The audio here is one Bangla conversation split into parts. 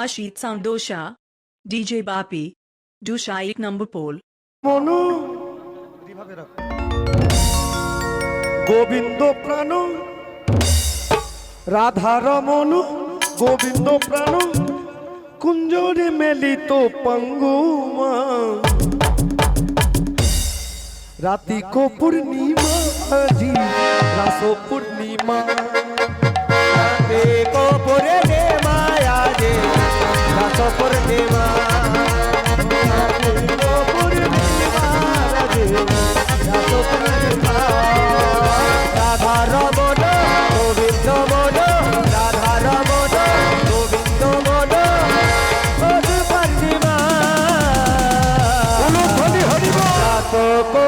Ashit Soundosha, DJ Bapi, Dusha এক number pole. মনু গোবিন্দ প্রাণ রাধা রমন গোবিন্দ প্রাণ কুঞ্জরে মেলিত পঙ্গুমা রাতি কো পূর্ণিমা আজি রাস পূর্ণিমা রাতে কো পূর্ণিমা আজি রাস পূর্ণিমা রাধা রমন গোবিন্দ মন রাধা রমন গোবিন্দ মন মধু পূর্ণিমা রাত কো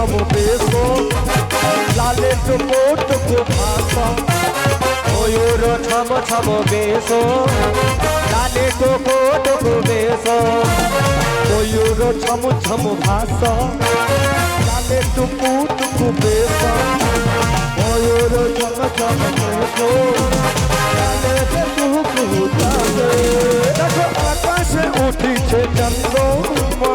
ছম বেশো লালে টুকো টুকো ভাষা ময়ূর ছম ছম বেশো লালে টুকো টুকো বেশো ময়ূর ছম ছম ভাষা লালে টুকু টুকু বেশো ময়ূর ছম ছম বেশো লালে টুকু যাবে দেখো আকাশে উঠিছে চন্দ্রমা।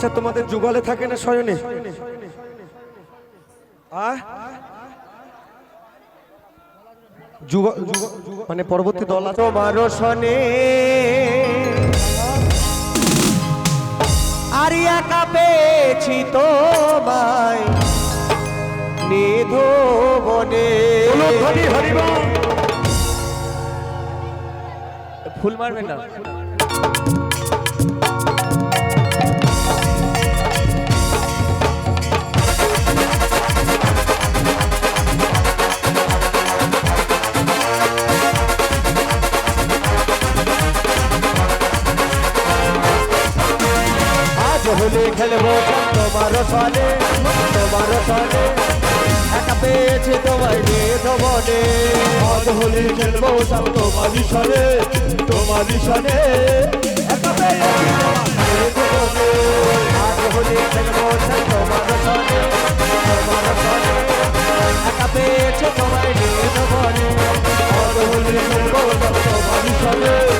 আচ্ছা তোমাদের যুগলে থাকে না শয়নে মানে পরবর্তী দল তোমার শনে। আরিয়া একা পেয়েছি তোমায় নিধো বনে ফুল মারবেন না? খেলব তোমার সনে তোমার সনে একা পেয়েছি তোমায় নিয়ে বনে আজ হোলি খেলব সব তোমারই সনে তোমারই সনে একা পেয়েছি তোমায় নিয়ে বনে আজ হোলি খেলব সব তোমার সনে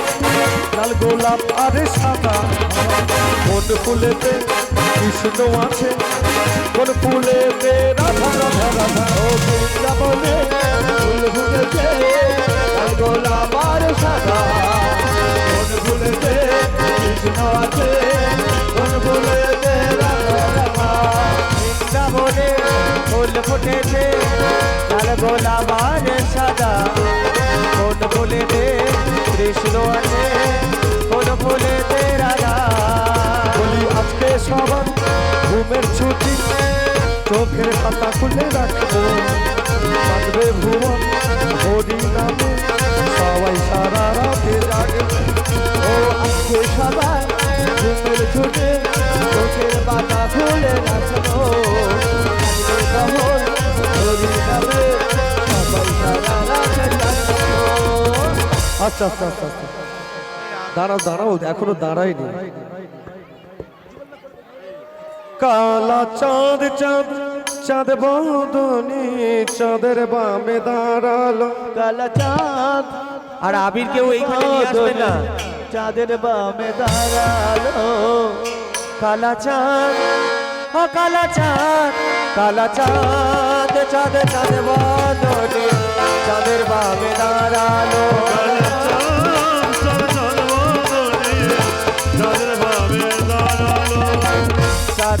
লাল গোলাপ, আর সাদা। কোন ফুলেতে কৃষ্ণ আছে? কোন ফুলেতে রাধা রাধা রাধা? ও বৃন্দাবনে ফুল ফুটেছে, লাল গোলাপ আর সাদা। কোন ফুলেতে কৃষ্ণ আছে? কোন ফুলেতে রাধা রাধা? বৃন্দাবনে ফুল ফুটেছে, লাল গোলাপ আর সাদা। কোন ফুলেতে কৃষ্ণ আছে? ঘুমের ছুটি চোখের পাতা খুলে রাখব। বাজবে ভুবন হরি নামে, সবাই সারা রাতে জাগবে। ও আজকে সবার ঘুমের ছুটি চোখের পাতা খুলে রাখব। বাজবে ভুবন হরি নামে, সবাই সারা রাতে আচ্ছা আচ্ছা আচ্ছা আচ্ছা। দাঁড়াও দাঁড়াও, এখনও দাঁড়াইনি কালা চাঁদ চাঁদ চাঁদ বদনি চাঁদের বামে দাঁড়াল। কালা চাঁদ আর আবির কেউ এইখানে নিয়ে আসবে না। চাঁদের বামে দাঁড়াল। কালা চাঁদ ও কালা চাঁদ কালা চাঁদ চাঁদ চাঁদ বদনি চাঁদের বামে দাঁড়াল।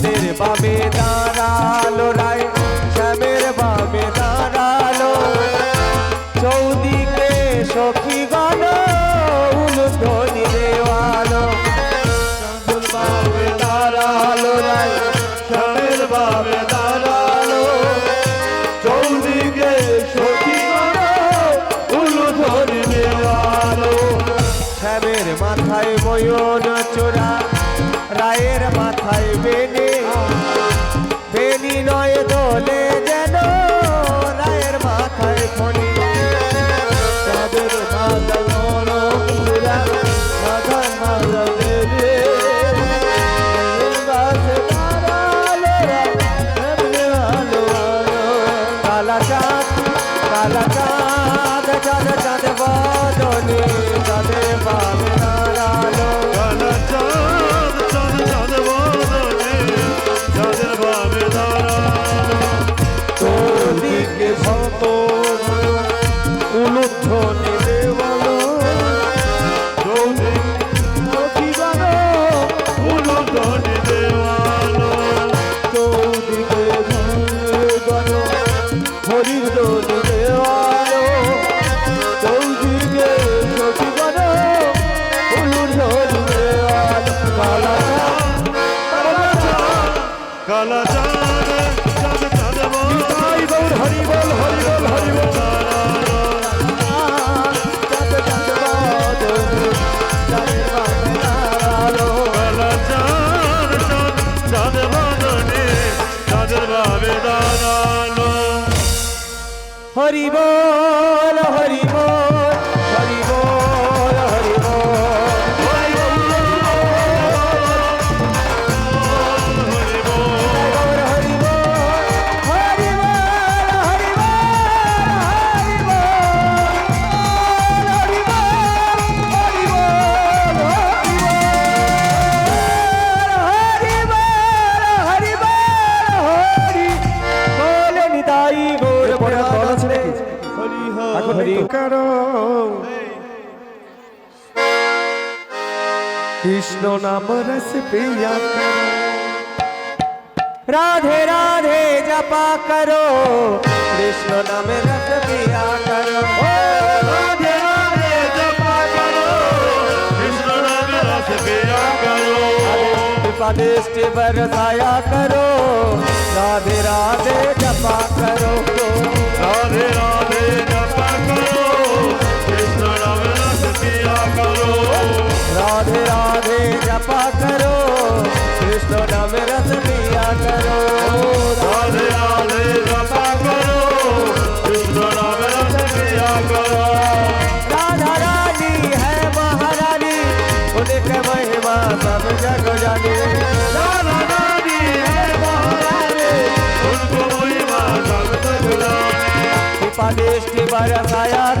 চাঁদের বামে দাঁড়াল রায় শ্যামের বামে দাঁড়াল। চৌদিকে সখী হরি বল করো কৃষ্ণ নাম রস পিয়া করো রাধে রাধে জপা করো কৃষ্ণ নাম রস পিয়া করো রাধে রাধে জপা করো কৃষ্ণ নামে রস পিয়া করো दृष्टि बरसाया करो राधे राधे जपा करो রাধে রাধে জপা করো কৃষ্ণ নামে किया करो। राधे राधे जपा करो। कृष्ण नाम रस पिया करो। राधे राधे जपा करो। कृष्ण नाम रस पिया करो। राधा रानी है महारानी। उनके महिमा सब जग जाने। राधा रानी है महारानी। उनको महिमा सब जग जाने। कृपा दृष्टि बरसाया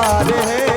રે